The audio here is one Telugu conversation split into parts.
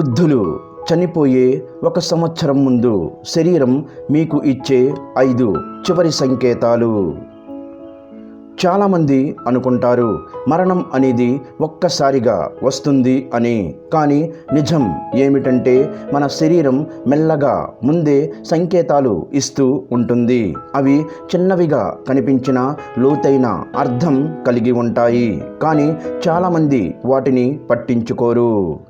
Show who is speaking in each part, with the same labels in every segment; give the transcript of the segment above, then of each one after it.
Speaker 1: వృద్ధులు చనిపోయే ఒక సంవత్సరం ముందు శరీరం మీకు ఇచ్చే ఐదు చివరి సంకేతాలు. చాలామంది అనుకుంటారు మరణం అనేది ఒక్కసారిగా వస్తుంది అని. కానీ నిజం ఏమిటంటే మన శరీరం మెల్లగా ముందే సంకేతాలు ఇస్తూ ఉంటుంది. అవి చిన్నవిగా కనిపించిన లోతైన అర్థం కలిగి ఉంటాయి. కానీ చాలామంది వాటిని పట్టించుకోరు.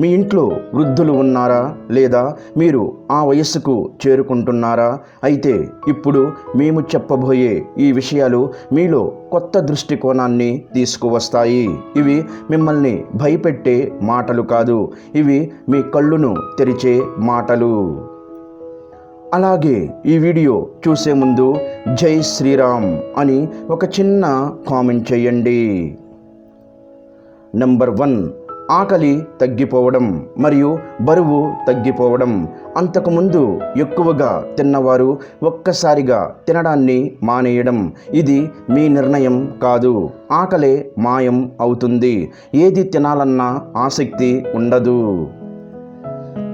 Speaker 1: మీ ఇంట్లో వృద్ధులు ఉన్నారా? లేదా మీరు ఆ వయస్సుకు చేరుకుంటున్నారా? అయితే ఇప్పుడు మేము చెప్పబోయే ఈ విషయాలు మీలో కొత్త దృష్టికోణాన్ని తీసుకువస్తాయి. ఇవి మిమ్మల్ని భయపెట్టే మాటలు కాదు. ఇవి మీ కళ్ళును తెరిచే మాటలు. అలాగే ఈ వీడియో చూసే ముందు జై శ్రీరామ్ అని ఒక చిన్న కామెంట్ చేయండి. నంబర్ వన్ ఆకలి తగ్గిపోవడం మరియు బరువు తగ్గిపోవడం అంతకుముందు ఎక్కువగా తిన్నవారు ఒక్కసారిగా తినడాన్ని మానేయడం. ఇది మీ నిర్ణయం కాదు. ఆకలే మాయం అవుతుంది. ఏది తినాలన్నా ఆసక్తి ఉండదు.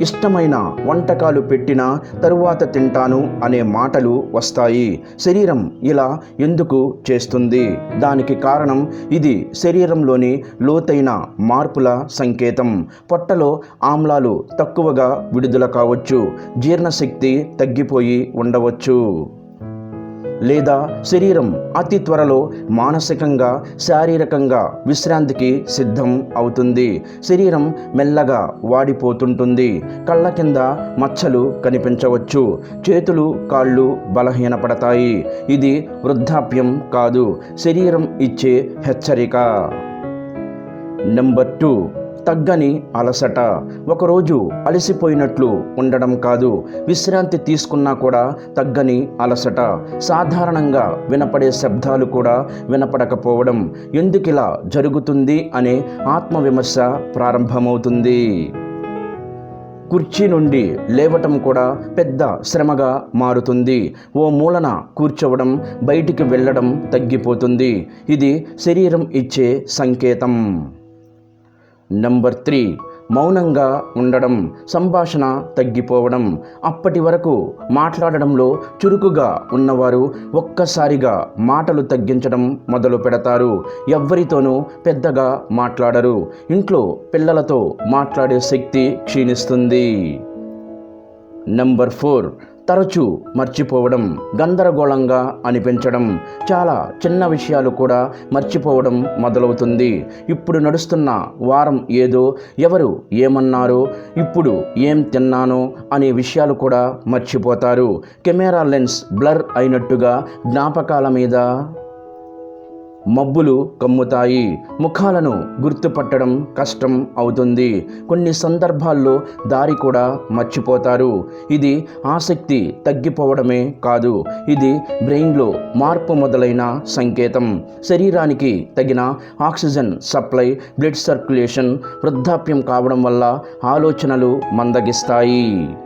Speaker 1: ఇష్టమైన వంటకాలు పెట్టిన తరువాత తింటాను అనే మాటలు వస్తాయి. శరీరం ఇలా ఎందుకు చేస్తుంది? దానికి కారణం ఇది శరీరంలోని లోతైన మార్పుల సంకేతం. పొట్టలో ఆమ్లాలు తక్కువగా విడుదల కావచ్చు. జీర్ణశక్తి తగ్గిపోయి ఉండవచ్చు. లేదా శరీరం అతి త్వరలో మానసికంగా శారీరకంగా విశ్రాంతికి సిద్ధం అవుతుంది. శరీరం మెల్లగా వాడిపోతుంటుంది. కళ్ళ కింద మచ్చలు కనిపించవచ్చు. చేతులు కాళ్ళు బలహీనపడతాయి. ఇది వృద్ధాప్యం కాదు. శరీరం ఇచ్చే హెచ్చరిక. Number two. తగ్గని అలసట. ఒకరోజు అలసిపోయినట్లు ఉండడం కాదు విశ్రాంతి తీసుకున్నా కూడా తగ్గని అలసట. సాధారణంగా వినపడే శబ్దాలు కూడా వినపడకపోవడం ఎందుకిలా జరుగుతుంది అనే ఆత్మవిమర్శ ప్రారంభమవుతుంది. కుర్చీ నుండి లేవటం కూడా పెద్ద శ్రమగా మారుతుంది. ఓ మూలన కూర్చోవడం బయటికి వెళ్ళడం తగ్గిపోతుంది. ఇది శరీరం ఇచ్చే సంకేతం. నంబర్ త్రీ మౌనంగా ఉండడం సంభాషణ తగ్గిపోవడం. అప్పటి వరకు మాట్లాడడంలో చురుకుగా ఉన్నవారు ఒక్కసారిగా మాటలు తగ్గించడం మొదలు పెడతారు. ఎవ్వరితోనూ పెద్దగా మాట్లాడరు. ఇంట్లో పిల్లలతో మాట్లాడే శక్తి క్షీణిస్తుంది. నంబర్ ఫోర్ తరచూ మర్చిపోవడం గందరగోళంగా అనిపించడం చాలా చిన్న విషయాలు కూడా మర్చిపోవడం మొదలవుతుంది. ఇప్పుడు నడుస్తున్న వారం ఏదో ఎవరు ఏమన్నారో ఇప్పుడు ఏం తిన్నానో అనే విషయాలు కూడా మర్చిపోతారు. కెమెరా లెన్స్ బ్లర్ అయినట్టుగా జ్ఞాపకాల మీద మబ్బులు కమ్ముతాయి. ముఖాలను గుర్తుపట్టడం కష్టం అవుతుంది. కొన్ని సందర్భాల్లో దారి కూడా మర్చిపోతారు. ఇది ఆసక్తి తగ్గిపోవడమే కాదు. ఇది బ్రెయిన్లో మార్పు మొదలైన సంకేతం. శరీరానికి తగిన ఆక్సిజన్ సప్లై బ్లడ్ సర్క్యులేషన్ వృద్ధాప్యం కావడం వల్ల ఆలోచనలు మందగిస్తాయి.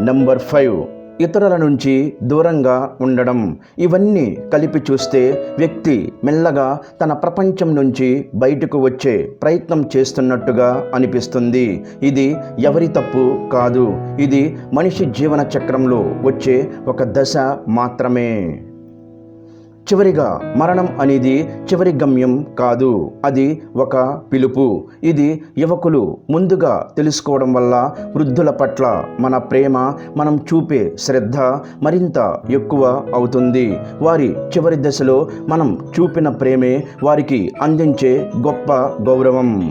Speaker 1: Number five. ఇతరుల నుంచి దూరంగా ఉండడం. ఇవన్నీ కలిపి చూస్తే వ్యక్తి మెల్లగా తన ప్రపంచం నుంచి బయటకు వచ్చే ప్రయత్నం చేస్తున్నట్టుగా అనిపిస్తుంది. ఇది ఎవరి తప్పు కాదు. ఇది మనిషి జీవన చక్రంలో వచ్చే ఒక దశ మాత్రమే. చివరిగా మరణం అనేది చివరి గమ్యం కాదు. అది ఒక పిలుపు. ఇది యువకులు ముందుగా తెలుసుకోవడం వల్ల వృద్ధుల పట్ల మన ప్రేమ మనం చూపే శ్రద్ధ మరింత ఎక్కువ అవుతుంది. వారి చివరి దశలో మనం చూపిన ప్రేమే వారికి అందించే గొప్ప గౌరవం.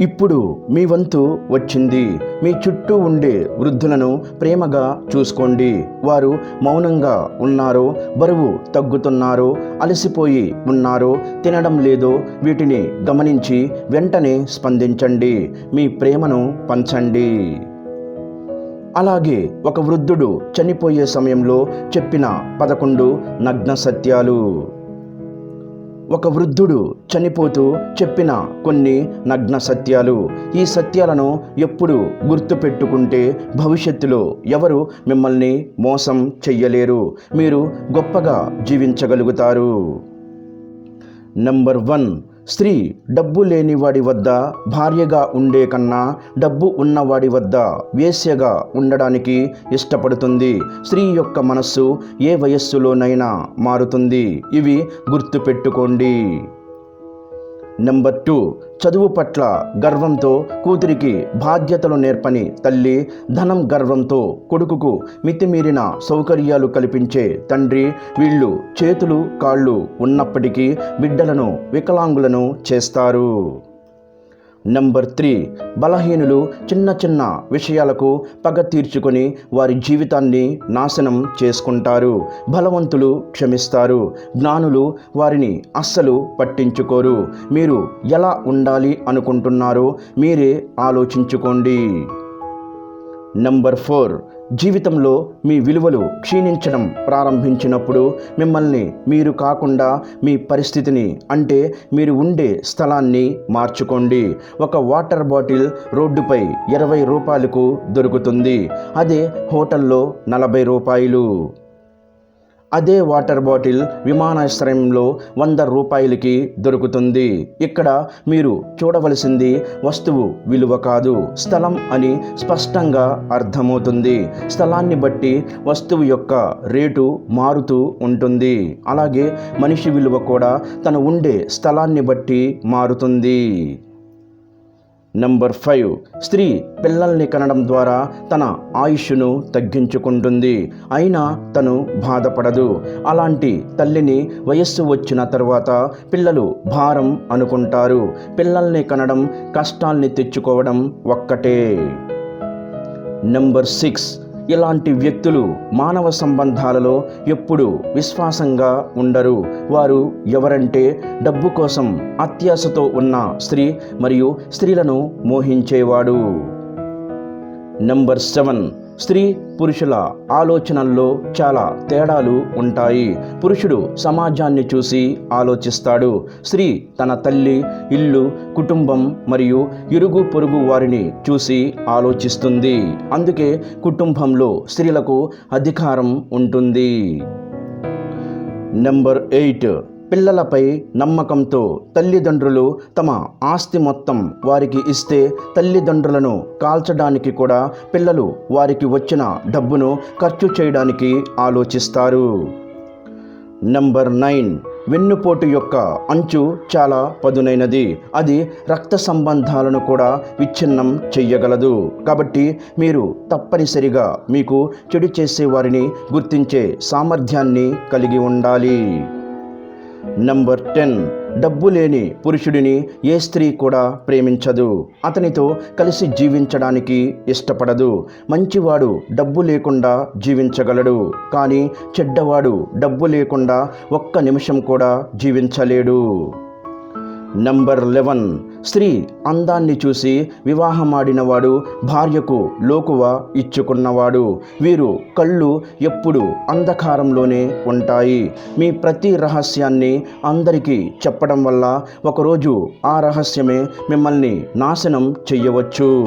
Speaker 1: ఇప్పుడు మీ వంతు వచ్చింది. మీ చుట్టూ ఉండే వృద్ధులను ప్రేమగా చూసుకోండి. వారు మౌనంగా ఉన్నారో బరువు తగ్గుతున్నారో అలసిపోయి ఉన్నారో తినడం లేదో వీటిని గమనించి వెంటనే స్పందించండి. మీ ప్రేమను పంచండి. అలాగే ఒక వృద్ధుడు చనిపోయే సమయంలో చెప్పిన పదకొండు నగ్న సత్యాలు. ఒక వృద్ధుడు చనిపోతూ చెప్పిన కొన్ని నగ్న సత్యాలు. ఈ సత్యాలను ఎప్పుడు గుర్తుపెట్టుకుంటే భవిష్యత్తులో ఎవరు మిమ్మల్ని మోసం చెయ్యలేరు. మీరు గొప్పగా జీవించగలుగుతారు. నంబర్ వన్ స్త్రీ డబ్బు లేనివాడి వద్ద భార్యగా ఉండే కన్నా డబ్బు ఉన్నవాడి వద్ద వేశ్యగా ఉండడానికి ఇష్టపడుతుంది. స్త్రీ యొక్క మనస్సు ఏ వయస్సులోనైనా మారుతుంది. ఇవి గుర్తుపెట్టుకోండి. నెంబర్ టూ చదువు పట్ల గర్వంతో కూతురికి బాధ్యతలు నేర్పని తల్లి ధనం గర్వంతో కొడుకుకు మితిమీరిన సౌకర్యాలు కల్పించే తండ్రి వీళ్ళు చేతులు కాళ్ళు ఉన్నప్పటికీ బిడ్డలను వికలాంగులను చేస్తారు. నెంబర్ త్రీ బలహీనులు చిన్న చిన్న విషయాలకు పగ తీర్చుకొని వారి జీవితాన్ని నాశనం చేసుకుంటారు. బలవంతులు క్షమిస్తారు. జ్ఞానులు వారిని అస్సలు పట్టించుకోరు. మీరు ఎలా ఉండాలి అనుకుంటున్నారో మీరే ఆలోచించుకోండి. నంబర్ ఫోర్ జీవితంలో మీ విలువలు క్షీణించడం ప్రారంభించినప్పుడు మిమ్మల్ని మీరు కాకుండా మీ పరిస్థితిని అంటే మీరు ఉండే స్థలాన్ని మార్చుకోండి. ఒక వాటర్ బాటిల్ రోడ్డుపై ఇరవై రూపాయలకు దొరుకుతుంది. అదే హోటల్లో నలభై రూపాయలు. అదే వాటర్ బాటిల్ విమానాశ్రయంలో వంద రూపాయలకి దొరుకుతుంది. ఇక్కడ మీరు చూడవలసింది వస్తువు విలువ కాదు స్థలం అని స్పష్టంగా అర్థమవుతుంది. స్థలాన్ని బట్టి వస్తువు యొక్క రేటు మారుతూ ఉంటుంది. అలాగే మనిషి విలువ కూడా తను ఉండే స్థలాన్ని బట్టి మారుతుంది. నంబర్ ఫైవ్ స్త్రీ పిల్లల్ని కనడం ద్వారా తన ఆయుష్ను తగ్గించుకుంటుంది. అయినా తను బాధపడదు. అలాంటి తల్లిని వయస్సు వచ్చిన తర్వాత పిల్లలు భారం అనుకుంటారు. పిల్లల్ని కనడం కష్టాల్ని తెచ్చుకోవడం ఒక్కటే. నెంబర్ సిక్స్ ఇలాంటి వ్యక్తులు మానవ సంబంధాలలో ఎప్పుడు విశ్వాసంగా ఉండరు. వారు ఎవరంటే డబ్బు కోసం అత్యాశతో ఉన్న స్త్రీ మరియు స్త్రీలను మోహించేవాడు. నంబర్ సెవెన్ స్త్రీ పురుషుల ఆలోచనల్లో చాలా తేడాలు ఉంటాయి. పురుషుడు సమాజాన్ని చూసి ఆలోచిస్తాడు. స్త్రీ తన తల్లి ఇల్లు కుటుంబం మరియు ఇరుగు పొరుగు వారిని చూసి ఆలోచిస్తుంది. అందుకే కుటుంబంలో స్త్రీలకు అధికారం ఉంటుంది. నెంబర్ ఎయిట్ పిల్లలపై నమ్మకంతో తల్లిదండ్రులు తమ ఆస్తి మొత్తం వారికి ఇస్తే తల్లిదండ్రులను కాల్చడానికి కూడా పిల్లలు వారికి వచ్చిన డబ్బును ఖర్చు చేయడానికి ఆలోచిస్తారు. Number nine. వెన్నుపోటు యొక్క అంచు చాలా పదునైనది. అది రక్త సంబంధాలను కూడా విచ్ఛిన్నం చెయ్యగలదు. కాబట్టి మీరు తప్పనిసరిగా మీకు చెడు చేసే వారిని గుర్తించే సామర్థ్యాన్ని కలిగి ఉండాలి. Number ten. డబ్బు లేని పురుషుడిని ఏ స్త్రీ కూడా ప్రేమించదు. అతనితో కలిసి జీవించడానికి ఇష్టపడదు. మంచివాడు డబ్బు లేకుండా జీవించగలడు. కానీ చెడ్డవాడు డబ్బు లేకుండా ఒక్క నిమిషం కూడా జీవించలేడు. Number eleven. స్త్రీ అందాన్ని చూసి వివాహమాడినవాడు భార్యకు లోకువ ఇచ్చుకున్నవాడు. వీరు కళ్ళు ఎప్పుడు అంధకారంలోనే ఉంటాయి. మీ ప్రతి రహస్యాన్ని అందరికీ చెప్పడం వల్ల ఒకరోజు ఆ రహస్యమే మిమ్మల్ని నాశనం చెయ్యవచ్చు.